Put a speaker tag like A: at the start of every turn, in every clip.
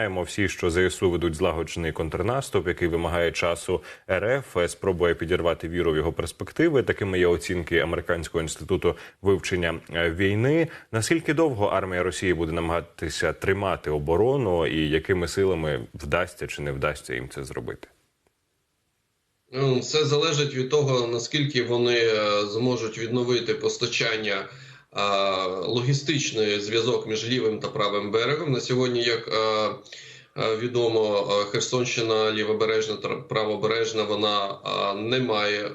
A: знаємо всі, що ЗСУ ведуть злагоджений контрнаступ, який вимагає часу РФ, е, спробує підірвати віру в його перспективи. Такими є оцінки американського інституту вивчення е, війни. Наскільки довго армія Росії буде намагатися тримати оборону, і якими силами вдасться чи не вдасться їм це зробити?
B: Ну, Все залежить від того, наскільки вони е, зможуть відновити постачання логістичний зв'язок між лівим та правим берегом. На сьогодні, як е, е, відомо, е, Херсонщина, лівобережна та правобережна, вона е, не має е,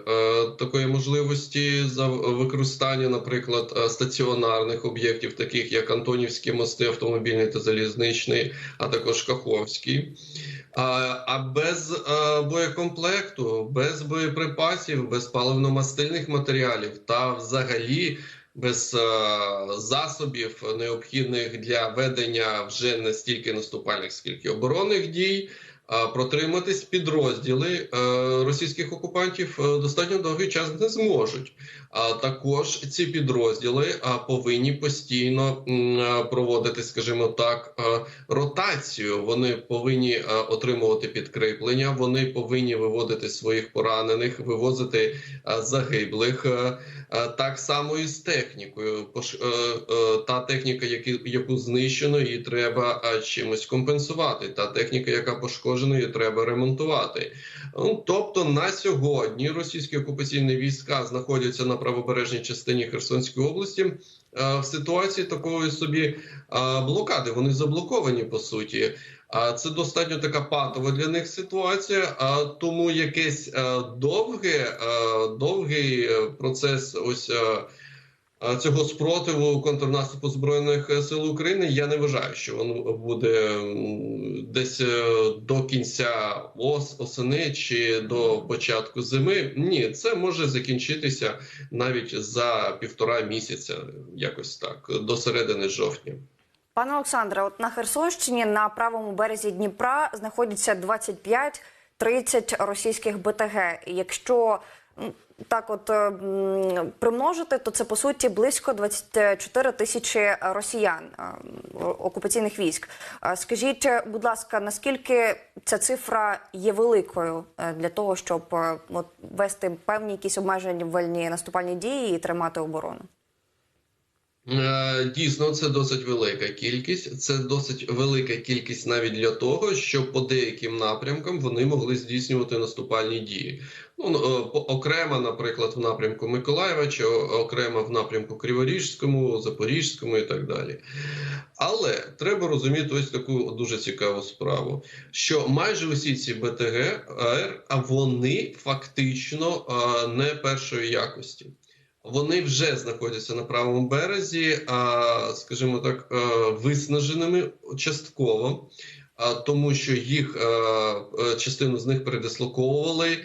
B: такої можливості за використання, наприклад, е, стаціонарних об'єктів, таких як Антонівські мости, автомобільний та залізничний, а також Каховський. А без боєкомплекту, без боєприпасів, без паливно-мастильних матеріалів та взагалі без засобів необхідних для ведення вже не стільки наступальних, скільки оборонних дій. Протриматись підрозділи російських окупантів достатньо довгий час не зможуть. А також ці підрозділи повинні постійно проводити, скажімо так, ротацію. Вони повинні отримувати підкріплення, вони повинні виводити своїх поранених, вивозити загиблих. Так само і з технікою. Та техніка, яку знищено, її треба чимось компенсувати. Та техніка, яка пошкоджена, її треба ремонтувати. Ну, тобто на сьогодні російські окупаційні війська знаходяться на правобережній частині Херсонської області е, в ситуації такої собі е, блокади. Вони заблоковані по суті. А це достатньо така патова для них ситуація. А тому якесь е, довге, довгий процес ось. Цього спротиву контрнаступу збройних сил України я не вважаю, що він буде десь до кінця ос осени чи до початку зими. Ні, це може закінчитися навіть за півтора місяця, якось так, до середини жовтня.
C: Пане Олександре, от на Херсонщині на правому березі Дніпра знаходиться 25-30 російських БТГ. Якщо так, от примножити, то це по суті близько 24 тисячі росіян окупаційних військ. Скажіть, будь ласка, наскільки ця цифра є великою для того, щоб от, вести певні якісь обмежувальні наступальні дії і тримати оборону?
B: Дійсно, це досить велика кількість. Це досить велика кількість навіть для того, щоб по деяким напрямкам вони могли здійснювати наступальні дії. Ну окремо, наприклад, в напрямку Миколаєва, чи окремо в напрямку Криворіжському, Запорізькому і так далі. Але треба розуміти ось таку дуже цікаву справу: що майже усі ці БТГ а вони фактично не першої якості. Вони вже знаходяться на правому березі, скажімо так, виснаженими частково, тому що їх частину з них передислоковували,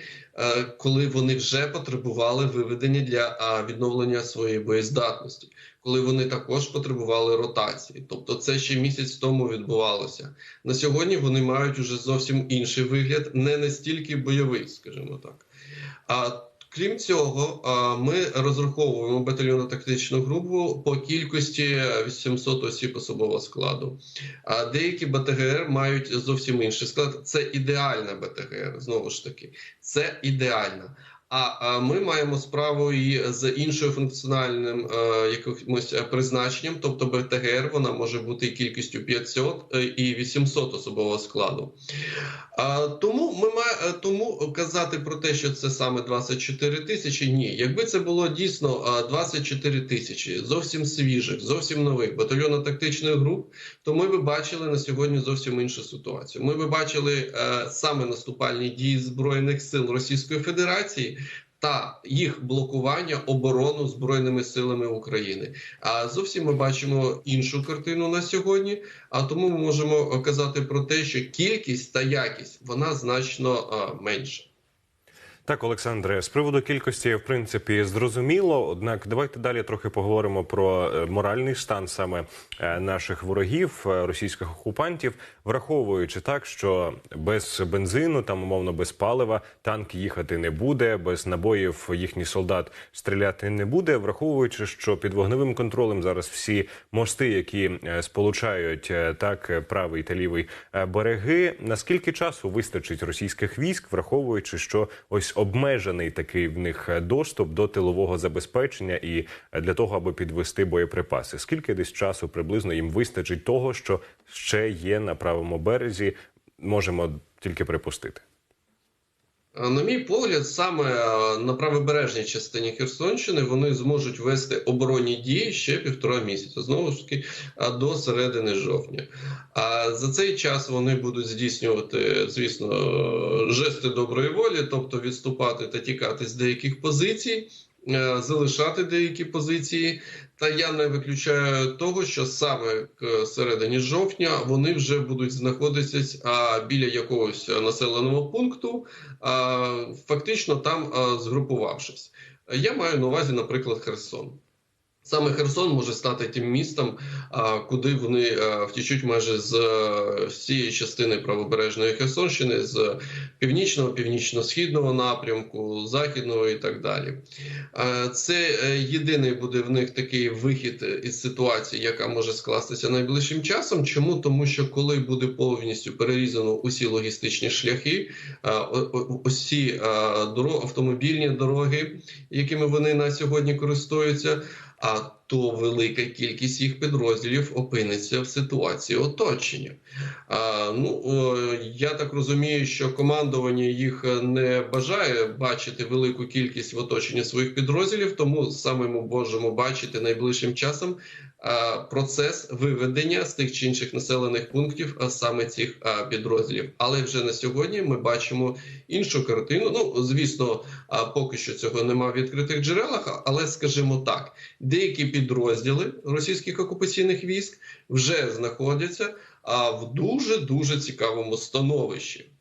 B: коли вони вже потребували виведення для відновлення своєї боєздатності, коли вони також потребували ротації. Тобто, це ще місяць тому відбувалося. На сьогодні вони мають уже зовсім інший вигляд, не настільки бойовий, скажімо так. Крім цього, ми розраховуємо батальйонну тактичну групу по кількості 800 осіб особового складу. А деякі БТГР мають зовсім інший склад. Це ідеальна БТГР. Знову ж таки, це ідеальна. А ми маємо справу і з іншою функціональним е, якимось призначенням, тобто БТГР вона може бути кількістю 500 е, і 800 особового складу. Тому ми має, тому казати про те, що це саме 24 тисячі. Ні, якби це було дійсно 24 тисячі, зовсім свіжих, зовсім нових батальйонно-тактичних груп, то ми би бачили на сьогодні зовсім іншу ситуацію. Ми би бачили е, саме наступальні дії збройних сил Російської Федерації та їх блокування оборону збройними силами України. А зовсім ми бачимо іншу картину на сьогодні. А тому ми можемо казати про те, що кількість та якість вона значно менша.
A: Так, Олександре, з приводу кількості, в принципі, зрозуміло. Однак, давайте далі трохи поговоримо про е, моральний стан саме е, наших ворогів, е, російських окупантів, враховуючи так, що без бензину, там умовно без палива, танк їхати не буде, без набоїв їхній солдат стріляти не буде. Враховуючи, що під вогневим контролем зараз всі мости, які сполучають так правий та лівий береги, наскільки часу вистачить російських військ, враховуючи, що ось обмежений такий в них е, доступ до тилового забезпечення і е, для того, аби підвести боєприпаси. Скільки десь часу приблизно їм вистачить того, що ще є на правому березі, можемо тільки припустити.
B: На мій погляд, саме е, на правобережній частині Херсонщини вони зможуть вести оборонні дії ще півтора місяця, знову ж таки е, до середини жовтня. А за цей час вони будуть здійснювати, звісно, е, жести доброї волі, тобто відступати та тікати з деяких позицій. е, Залишати деякі позиції, та я не виключаю того, що саме к середині жовтня вони вже будуть знаходитися біля якогось населеного пункту, фактично там згрупувавшись. Я маю на увазі, наприклад, Херсон. Саме Херсон може стати тим містом, куди вони втічуть майже з а, всієї частини правобережної Херсонщини, з північного, північно-східного напрямку, західного і так далі. Це е, єдиний буде в них такий вихід із ситуації, яка може скластися найближчим часом. Чому? Тому що коли буде повністю перерізано усі логістичні шляхи, усі автомобільні дороги, якими вони на сьогодні користуються, а то велика кількість їх підрозділів опиниться в ситуації оточення. А, ну, я так розумію, що командування їх не бажає бачити велику кількість в оточенні своїх підрозділів, тому саме ми можемо бачити найближчим часом а, процес виведення з тих чи інших населених пунктів а, саме цих а, підрозділів. Але вже на сьогодні ми бачимо іншу картину. Ну, звісно, а, поки що цього нема в відкритих джерелах, але скажімо так, деякі підрозділи російських окупаційних військ вже знаходяться а, в дуже дуже цікавому становищі.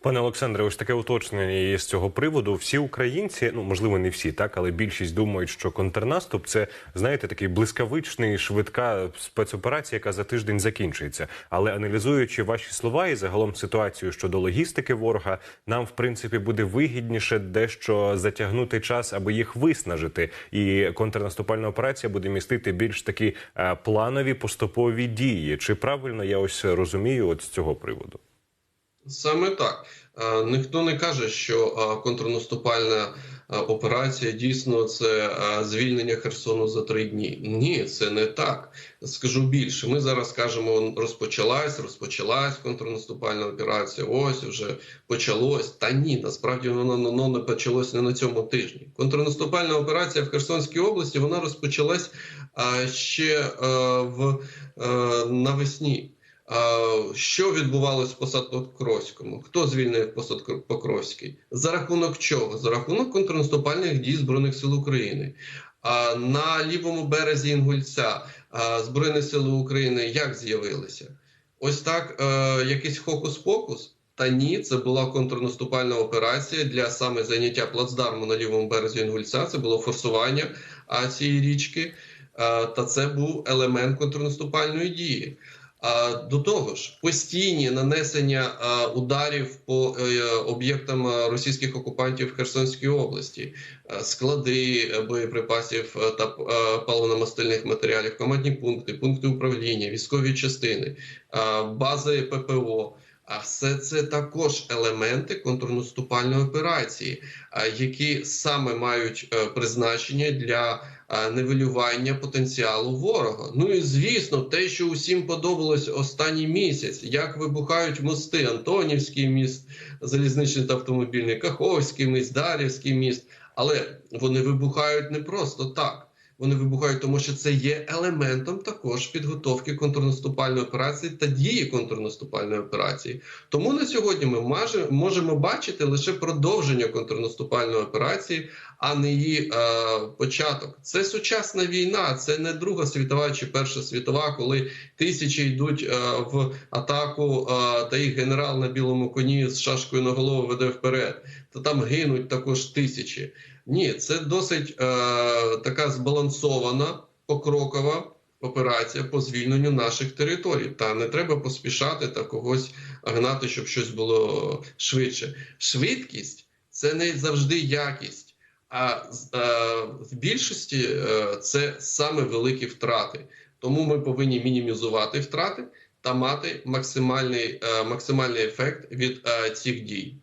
A: Пане Олександре, ось таке уточнення є з цього приводу. Всі українці, ну можливо, не всі, так, але більшість думають, що контрнаступ це знаєте такий блискавичний, швидка спецоперація, яка за тиждень закінчується. Але аналізуючи ваші слова і загалом ситуацію щодо логістики ворога, нам в принципі буде вигідніше дещо затягнути час, аби їх виснажити. І контрнаступальна операція буде містити більш такі е, планові поступові дії. Чи правильно я ось розумію от з цього приводу?
B: Саме так. Е, Ніхто не каже, що е, контрнаступальна е, операція дійсно це звільнення Херсону за три дні. Ні, це не так. Скажу більше. Ми зараз кажемо, розпочалась, розпочалась контрнаступальна операція. Ось вже почалось. Та ні, насправді воно, воно не почалось не на цьому тижні. Контрнаступальна операція в Херсонській області вона розпочалась ще в навесні. Що відбувалось в Посадко-Покровському? Хто звільнив Посадко-Покровський? За рахунок чого? За рахунок контрнаступальних дій Збройних сил України. А на лівому березі Інгульця Збройні сили України як з'явилися? Ось так, е, якийсь хокус-покус? Та ні, це була контрнаступальна операція для саме заняття плацдарму на лівому березі Інгульця. Це було форсування цієї річки, е, та це був елемент контрнаступальної дії. До того ж, постійні нанесення ударів по е, об'єктам російських окупантів в Херсонській області, склади е, боєприпасів е, та е, паливно-мастильних матеріалів, командні пункти, пункти управління, військові частини, бази ППО. А все це також елементи контрнаступальної операції, які саме мають е, призначення для а, нивелювання потенціалу ворога. Ну і звісно, те, що усім подобалось останній місяць, як вибухають мости, Антонівський міст, залізничний та автомобільний, Каховський міст, Дарівський міст. Але вони вибухають не просто так. Вони вибухають, тому що це є елементом також підготовки контрнаступальної операції та дії контрнаступальної операції. Тому на сьогодні ми можемо бачити лише продовження контрнаступальної операції, а не її е, початок. Це сучасна війна, це не Друга світова чи Перша світова, коли тисячі йдуть е, в атаку, е, та їх генерал на білому коні з шашкою на голову веде вперед. Та там гинуть також тисячі. Ні, це досить е, така збалансована, покрокова операція по звільненню наших територій. Та не треба поспішати та когось гнати, щоб щось було швидше. Швидкість це не завжди якість, а е, в більшості е, це саме великі втрати. Тому ми повинні мінімізувати втрати та мати максимальний, е, максимальний ефект від е, цих дій.